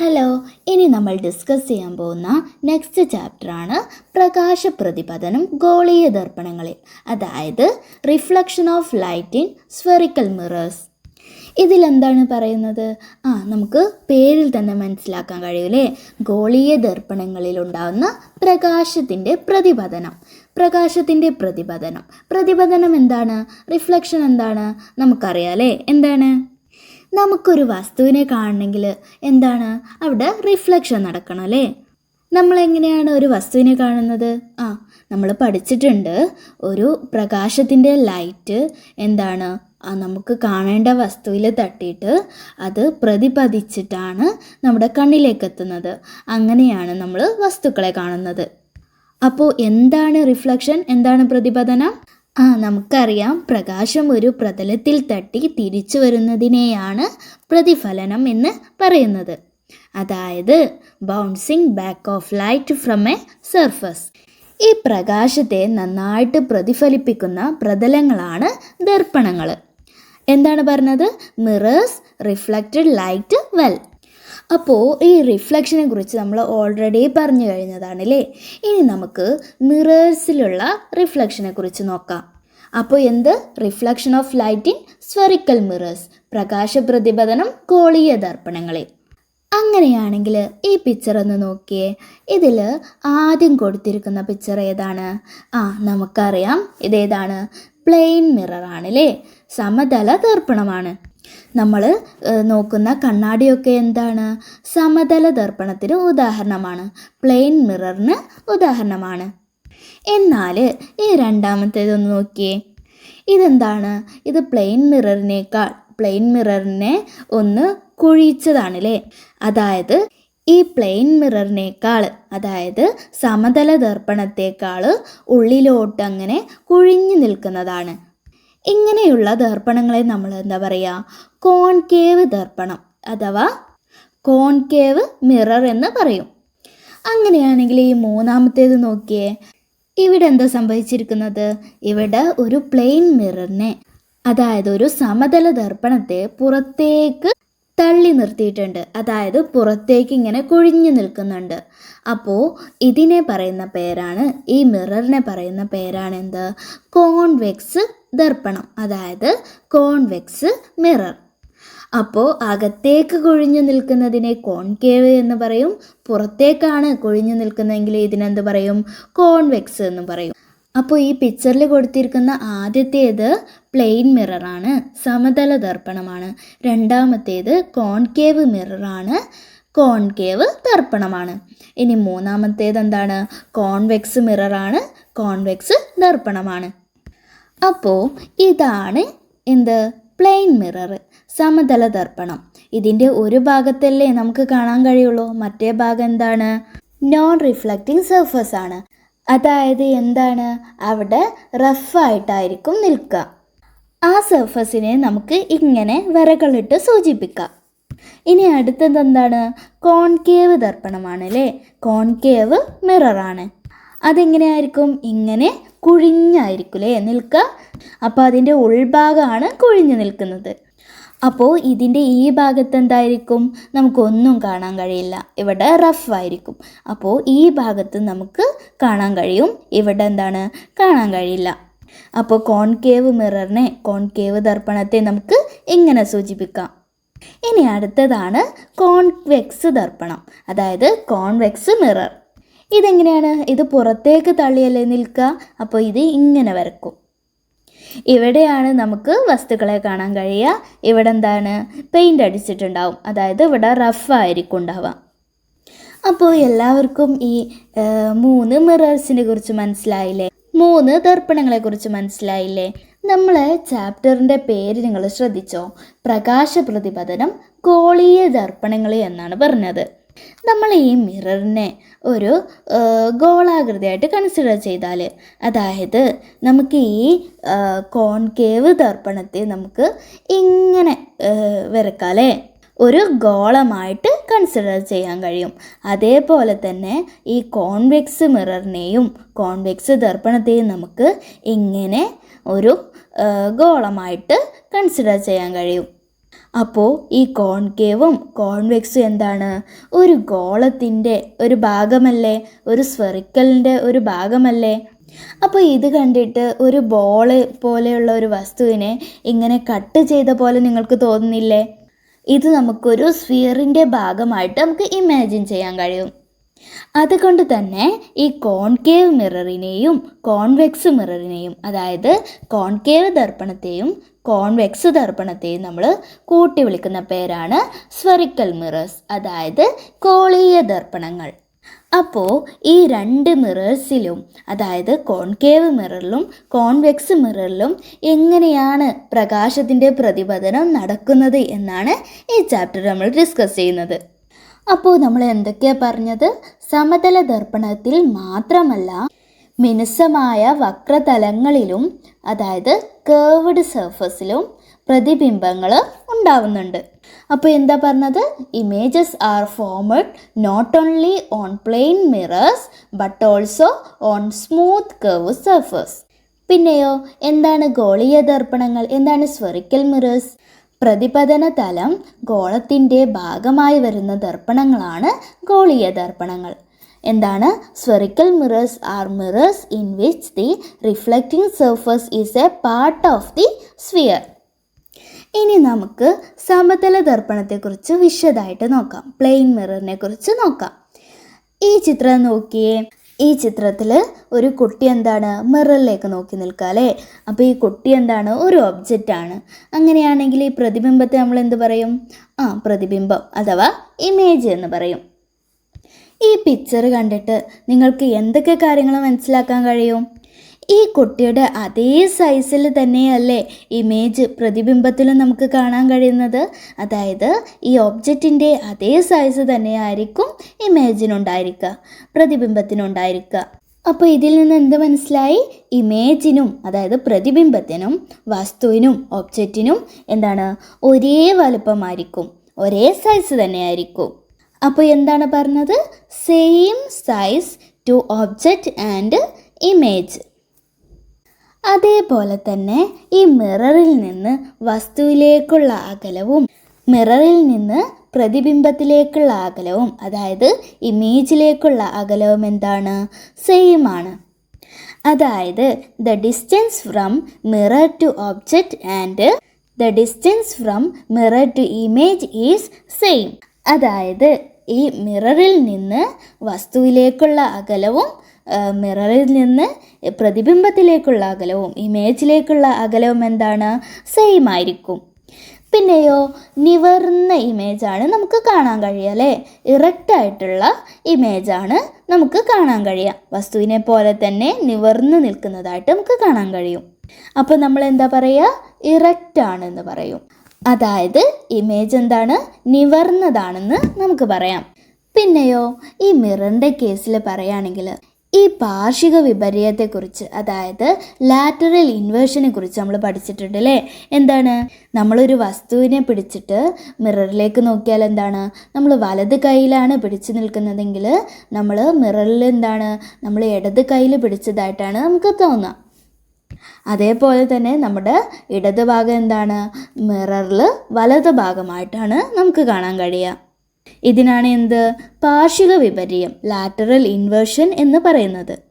Hello ഇനി നമ്മൾ discuss ചെയ്യാൻ പോകുന്ന നെക്സ്റ്റ് ചാപ്റ്ററാണ് പ്രകാശ പ്രതിപതനം ഗോളീയ ദർപ്പണങ്ങളിൽ അതായത് reflection of light in spherical mirrors ഇതിലെന്താണ് പറയുന്നത്? ആ നമുക്ക് പേരിൽ തന്നെ മനസ്സിലാക്കാൻ കഴിയൂലേ? ഗോളീയ ദർപ്പണങ്ങളിൽ ഉണ്ടാകുന്ന പ്രകാശത്തിന്റെ പ്രതിപതനം പ്രകാശത്തിന്റെ പ്രതിപതനം പ്രതിപതനം എന്താണ്? റിഫ്ലക്ഷൻ എന്താണ്? നമുക്കറിയാലേ എന്താണ്? നമുക്കൊരു വസ്തുവിനെ കാണണമെങ്കിൽ എന്താണ്? അവിടെ റിഫ്ലക്ഷൻ നടക്കണം അല്ലേ? നമ്മൾ എങ്ങനെയാണ് ഒരു വസ്തുവിനെ കാണുന്നത്? ആ നമ്മൾ പഠിച്ചിട്ടുണ്ട് ഒരു പ്രകാശത്തിന്റെ ലൈറ്റ് എന്താണ്? ആ നമുക്ക് കാണേണ്ട വസ്തുവിൽ തട്ടിയിട്ട് അത് പ്രതിപതിച്ചിട്ടാണ് നമ്മുടെ കണ്ണിലേക്ക് എത്തുന്നത്. അങ്ങനെയാണ് നമ്മൾ വസ്തുക്കളെ കാണുന്നത്. അപ്പോൾ എന്താണ് റിഫ്ലക്ഷൻ എന്താണ് പ്രതിപതനം? ആ നമുക്കറിയാം. പ്രകാശം ഒരു പ്രതലത്തിൽ തട്ടി തിരിച്ചു വരുന്നതിനെയാണ് പ്രതിഫലനം എന്ന് പറയുന്നത്. അതായത് bouncing back of light from a surface ഈ പ്രകാശത്തെ നന്നായിട്ട് പ്രതിഫലിപ്പിക്കുന്ന പ്രതലങ്ങളാണ് ദർപ്പണങ്ങൾ എന്താണ് പറഞ്ഞത്? മിറേഴ്സ് റിഫ്ലക്റ്റഡ് ലൈറ്റ് വെൽ അപ്പോൾ ഈ റിഫ്ലക്ഷനെ കുറിച്ച് നമ്മൾ ഓൾറെഡി പറഞ്ഞു കഴിഞ്ഞതാണ് അല്ലേ ഇനി നമുക്ക് മിറേഴ്സിലുള്ള റിഫ്ലക്ഷനെ കുറിച്ച് നോക്കാം. അപ്പോൾ എന്ത്? Reflection of light in spherical mirrors പ്രകാശ പ്രതിപതനം ഗോളീയ ദർപ്പണങ്ങളിൽ അങ്ങനെയാണെങ്കിൽ ഈ പിക്ചർ ഒന്ന് നോക്കിയേ. ഇതിൽ ആദ്യം കൊടുത്തിരിക്കുന്ന പിക്ചർ ഏതാണ്? ആ നമുക്കറിയാം. ഇതേതാണ് പ്ലെയിൻ മിററാണ് അല്ലേ സമതല ദർപ്പണമാണ്. നമ്മൾ നോക്കുന്ന കണ്ണാടിയൊക്കെ എന്താണ്? സമതല ദർപ്പണത്തിന് ഉദാഹരണമാണ്. പ്ലെയിൻ മിററിന് ഉദാഹരണമാണ്. എന്നാൽ ഈ രണ്ടാമത്തേതൊന്ന് നോക്കിയേ. ഇതെന്താണ്? ഇത് പ്ലെയിൻ മിററിനേക്കാൾ പ്ലെയിൻ മിററിനെ ഒന്ന് കുഴിച്ചതാണല്ലേ? അതായത് ഈ പ്ലെയിൻ മിററിനേക്കാൾ അതായത് സമതല ദർപ്പണത്തേക്കാൾ ഉള്ളിലോട്ട് അങ്ങനെ കുഴിഞ്ഞു നിൽക്കുന്നതാണ്. ഇങ്ങനെയുള്ള ദർപ്പണങ്ങളെ നമ്മൾ എന്താ പറയുക കോൺകേവ് ദർപ്പണം അഥവാ കോൺകേവ് മിറർ എന്ന് പറയും. അങ്ങനെയാണെങ്കിൽ ഈ മൂന്നാമത്തേത് നോക്കിയേ. ഇവിടെ എന്താ സംഭവിച്ചിരിക്കുന്നത്? ഇവിടെ ഒരു പ്ലെയിൻ മിററിനെ അതായത് ഒരു സമതല ദർപ്പണത്തെ പുറത്തേക്ക് തള്ളി നിർത്തിയിട്ടുണ്ട്. അതായത് പുറത്തേക്ക് ഇങ്ങനെ കൊഴിഞ്ഞു നിൽക്കുന്നുണ്ട്. അപ്പോൾ ഇതിനെ പറയുന്ന പേരാണ് ഈ മിററിനെ പറയുന്ന പേരാണ് എന്ത്? കോൺവെക്സ് ദർപ്പണം അതായത് കോൺവെക്സ് മിറർ. അപ്പോൾ അകത്തേക്ക് കൊഴിഞ്ഞു നിൽക്കുന്നതിനെ കോൺകേവ് എന്ന് പറയും. പുറത്തേക്കാണ് കൊഴിഞ്ഞു നിൽക്കുന്നതെങ്കിൽ ഇതിനെന്ത് പറയും? കോൺവെക്സ് എന്ന് പറയും. അപ്പോൾ ഈ പിക്ചറിൽ കൊടുത്തിരിക്കുന്ന ആദ്യത്തേത് പ്ലെയിൻ മിററാണ് സമതല ദർപ്പണമാണ്. രണ്ടാമത്തേത് കോൺകേവ് മിററാണ് കോൺകേവ് ദർപ്പണമാണ്. ഇനി മൂന്നാമത്തേത് എന്താണ് കോൺവെക്സ് മിററാണ് കോൺവെക്സ് ദർപ്പണമാണ്. അപ്പോൾ ഇതാണ് എന്ത്? പ്ലെയിൻ മിറർ സമതല ദർപ്പണം. ഇതിന്റെ ഒരു ഭാഗത്തല്ലേ നമുക്ക് കാണാൻ കഴിയുള്ളൂ. മറ്റേ ഭാഗം എന്താണ്? നോൺ റിഫ്ലക്റ്റിംഗ് സർഫസ് ആണ്. അതായത് എന്താണ്? അവിടെ റഫായിട്ടായിരിക്കും നിൽക്കുക ആ സർഫസിനെ നമുക്ക് ഇങ്ങനെ വരകളിട്ട് സൂചിപ്പിക്കാം. ഇനി അടുത്തത് എന്താണ്? കോൺകേവ് ദർപ്പണമാണ് അല്ലേ കോൺകേവ് മിററാണ് അതെങ്ങനെയായിരിക്കും? ഇങ്ങനെ കുഴിഞ്ഞായിരിക്കും അല്ലേ നിൽക്കുക അപ്പോൾ അതിന്റെ ഉൾഭാഗമാണ് കുഴിഞ്ഞു നിൽക്കുന്നത്. അപ്പോൾ ഇതിന്റെ ഈ ഭാഗത്ത് എന്തായിരിക്കും? നമുക്കൊന്നും കാണാൻ കഴിയില്ല. ഇവിടെ റഫ് ആയിരിക്കും. അപ്പോൾ ഈ ഭാഗത്ത് നമുക്ക് കാണാൻ കഴിയും. ഇവിടെ എന്താണ്? കാണാൻ കഴിയില്ല. അപ്പോൾ കോൺകേവ് മിററിനെ കോൺകേവ് ദർപ്പണത്തെ നമുക്ക് ഇങ്ങനെ സൂചിപ്പിക്കാം. ഇനി അടുത്തതാണ് കോൺവെക്സ് ദർപ്പണം. അതായത് കോൺവെക്സ് മിറർ. ഇതെങ്ങനെയാണ്? ഇത് പുറത്തേക്ക് തള്ളിയല്ലേ നിൽക്കുക? അപ്പോൾ ഇത് ഇങ്ങനെ വരക്കും. ഇവിടെയാണ് നമുക്ക് വസ്തുക്കളെ കാണാൻ കഴിയുക. ഇവിടെ എന്താണ്? പെയിന്റ് അടിച്ചിട്ടുണ്ടാവും. അതായത് ഇവിടെ റഫായിരിക്കും ഉണ്ടാവുക. അപ്പോൾ എല്ലാവർക്കും ഈ മൂന്ന് മിറേഴ്സിനെ കുറിച്ച് മനസ്സിലായില്ലേ? മൂന്ന് ദർപ്പണങ്ങളെക്കുറിച്ച് മനസ്സിലായില്ലേ? നമ്മൾ ചാപ്റ്ററിന്റെ പേര് നിങ്ങൾ ശ്രദ്ധിച്ചോ? പ്രകാശ പ്രതിപതനം ഗോളീയ ദർപ്പണങ്ങൾ എന്നാണ് പറഞ്ഞത്. നമ്മൾ ഈ മിററിനെ ഒരു ഗോളാകൃതിയായിട്ട് കൺസിഡർ ചെയ്താൽ അതായത് നമുക്ക് ഈ കോൺകേവ് ദർപ്പണത്തെ നമുക്ക് ഇങ്ങനെ വരക്കാലേ ഒരു ഗോളമായിട്ട് കൺസിഡർ ചെയ്യാൻ കഴിയും. അതേപോലെ തന്നെ ഈ കോൺവെക്സ് മിററിനെയും കോൺവെക്സ് ദർപ്പണത്തെയും നമുക്ക് ഇങ്ങനെ ഒരു ഗോളമായിട്ട് കൺസിഡർ ചെയ്യാൻ കഴിയും. അപ്പോൾ ഈ കോൺകേവും കോൺവെക്സും എന്താണ്? ഒരു ഗോളത്തിന്റെ ഒരു ഭാഗമല്ലേ? ഒരു സ്ഫെറിക്കലിന്റെ ഒരു ഭാഗമല്ലേ? അപ്പോൾ ഇത് കണ്ടിട്ട് ഒരു ബോൾ പോലെയുള്ള ഒരു വസ്തുവിനെ ഇങ്ങനെ കട്ട് ചെയ്ത പോലെ നിങ്ങൾക്ക് തോന്നുന്നില്ലേ? ഇത് നമുക്കൊരു സ്ഫിയറിന്റെ ഭാഗമായിട്ട് നമുക്ക് ഇമാജിൻ ചെയ്യാൻ കഴിയും. അതുകൊണ്ട് തന്നെ ഈ കോൺകേവ് മിററിനെയും കോൺവെക്സ് മിററിനെയും അതായത് കോൺകേവ് ദർപ്പണത്തെയും കോൺവെക്സ് ദർപ്പണത്തെയും നമ്മൾ കൂട്ടി വിളിക്കുന്ന പേരാണ് സ്ഫറിക്കൽ മിറേഴ്സ് അതായത് കോളീയ ദർപ്പണങ്ങൾ. അപ്പോൾ ഈ രണ്ട് മിറേഴ്സിലും അതായത് കോൺകേവ് മിററിലും കോൺവെക്സ് മിററിലും എങ്ങനെയാണ് പ്രകാശത്തിന്റെ പ്രതിപതനം നടക്കുന്നത് എന്നാണ് ഈ ചാപ്റ്റർ നമ്മൾ ഡിസ്കസ് ചെയ്യുന്നത്. അപ്പോൾ നമ്മൾ എന്തൊക്കെയാണ് പറഞ്ഞത്? സമതല ദർപ്പണത്തിൽ മാത്രമല്ല മിനുസമായ വക്രതലങ്ങളിലും അതായത് കേർവ്ഡ് സർഫസിലും പ്രതിബിംബങ്ങൾ ഉണ്ടാവുന്നുണ്ട്. അപ്പോൾ എന്താ പറഞ്ഞത്? Images are formed not only on plane mirrors but also on smooth curve surface പിന്നെയോ എന്താണ് ഗോളീയ ദർപ്പണങ്ങൾ? എന്താണ് സ്ഫെറിക്കൽ മിറേഴ്സ് പ്രതിപതന തലം ഗോളത്തിന്റെ ഭാഗമായി വരുന്ന ദർപ്പണങ്ങളാണ് ഗോളീയ ദർപ്പണങ്ങൾ. എന്താണ്? Spherical mirrors are mirrors in which the reflecting surface is a part of the sphere ഇനി നമുക്ക് സമതല ദർപ്പണത്തെക്കുറിച്ച് വിശദമായിട്ട് നോക്കാം. പ്ലെയിൻ മിററിനെ കുറിച്ച് നോക്കാം. ഈ ചിത്രം നോക്കിയേ ഈ ചിത്രത്തിൽ ഒരു കുട്ടി എന്താണ് മിററിലേക്ക് നോക്കി നിൽക്കുക അല്ലേ അപ്പോൾ ഈ കുട്ടി എന്താണ് ഒരു ഒബ്ജക്റ്റ് ആണ്. അങ്ങനെയാണെങ്കിൽ ഈ പ്രതിബിംബത്തെ നമ്മൾ എന്ത് പറയും? ആ പ്രതിബിംബം അഥവാ ഇമേജ് എന്ന് പറയും. ഈ പിക്ചർ കണ്ടിട്ട് നിങ്ങൾക്ക് എന്തൊക്കെ കാര്യങ്ങൾ മനസ്സിലാക്കാൻ കഴിയും? ഈ കുട്ടിയുടെ അതേ സൈസിൽ തന്നെയല്ലേ ഇമേജ് പ്രതിബിംബത്തിലും നമുക്ക് കാണാൻ കഴിയുന്നത്? അതായത് ഈ ഒബ്ജക്റ്റിന്റെ അതേ സൈസ് തന്നെയായിരിക്കും ഇമേജിനുണ്ടായിരിക്കുക പ്രതിബിംബത്തിനുണ്ടായിരിക്കുക അപ്പോൾ ഇതിൽ നിന്ന് എന്ത് മനസ്സിലായി? ഇമേജിനും അതായത് പ്രതിബിംബത്തിനും വസ്തുവിനും ഒബ്ജക്റ്റിനും എന്താണ്? ഒരേ വലുപ്പമായിരിക്കും ഒരേ സൈസ് തന്നെയായിരിക്കും. അപ്പോൾ എന്താണ് പറഞ്ഞത്? Same size to object and image അതേപോലെ തന്നെ ഈ മിററിൽ നിന്ന് വസ്തുവിലേക്കുള്ള അകലവും മിററിൽ നിന്ന് പ്രതിബിംബത്തിലേക്കുള്ള അകലവും അതായത് ഇമേജിലേക്കുള്ള അകലവും എന്താണ്? സെയിം ആണ്. അതായത് the distance from mirror to object and the distance from mirror to image is same അതായത് ഈ മിററിൽ നിന്ന് വസ്തുവിലേക്കുള്ള അകലവും മിററിൽ നിന്ന് പ്രതിബിംബത്തിലേക്കുള്ള അകലവും ഇമേജിലേക്കുള്ള അകലവും എന്താണ്? സെയിം ആയിരിക്കും. പിന്നെയോ നിവർന്ന ഇമേജാണ് നമുക്ക് കാണാൻ കഴിയുക അല്ലേ? ഇറക്റ്റായിട്ടുള്ള ഇമേജാണ് നമുക്ക് കാണാൻ കഴിയുക. വസ്തുവിനെ പോലെ തന്നെ നിവർന്ന് നിൽക്കുന്നതായിട്ട് നമുക്ക് കാണാൻ കഴിയും. അപ്പോൾ നമ്മൾ എന്താ പറയുക? ഇറക്റ്റ് ആണെന്ന് പറയും. അതായത് ഇമേജ് എന്താണ്? നിവർന്നതാണെന്ന് നമുക്ക് പറയാം. പിന്നെയോ ഈ മിററിന്റെ കേസിൽ പറയുകയാണെങ്കിൽ ഈ പാർഷിക വിപര്യത്തെക്കുറിച്ച് അതായത് ലാറ്ററൽ ഇൻവേർഷനെ കുറിച്ച് നമ്മൾ പഠിച്ചിട്ടുണ്ട് അല്ലേ എന്താണ്? നമ്മളൊരു വസ്തുവിനെ പിടിച്ചിട്ട് മിററിലേക്ക് നോക്കിയാൽ എന്താണ്? നമ്മൾ വലത് കൈയിലാണ് പിടിച്ചു നിൽക്കുന്നതെങ്കിൽ നമ്മൾ മിററിൽ എന്താണ്? നമ്മൾ ഇടത് കയ്യിൽ പിടിച്ചതായിട്ടാണ് നമുക്ക് തോന്നുക അതേപോലെ തന്നെ നമ്മുടെ ഇടത് ഭാഗം എന്താണ്? മിററിൽ വലത് ഭാഗമായിട്ടാണ് നമുക്ക് കാണാൻ കഴിയുക ഇതിനാണ് എന്ത്? പാർഷിക വിപര്യം ലാറ്ററൽ ഇൻവേർഷൻ എന്ന് പറയുന്നത്.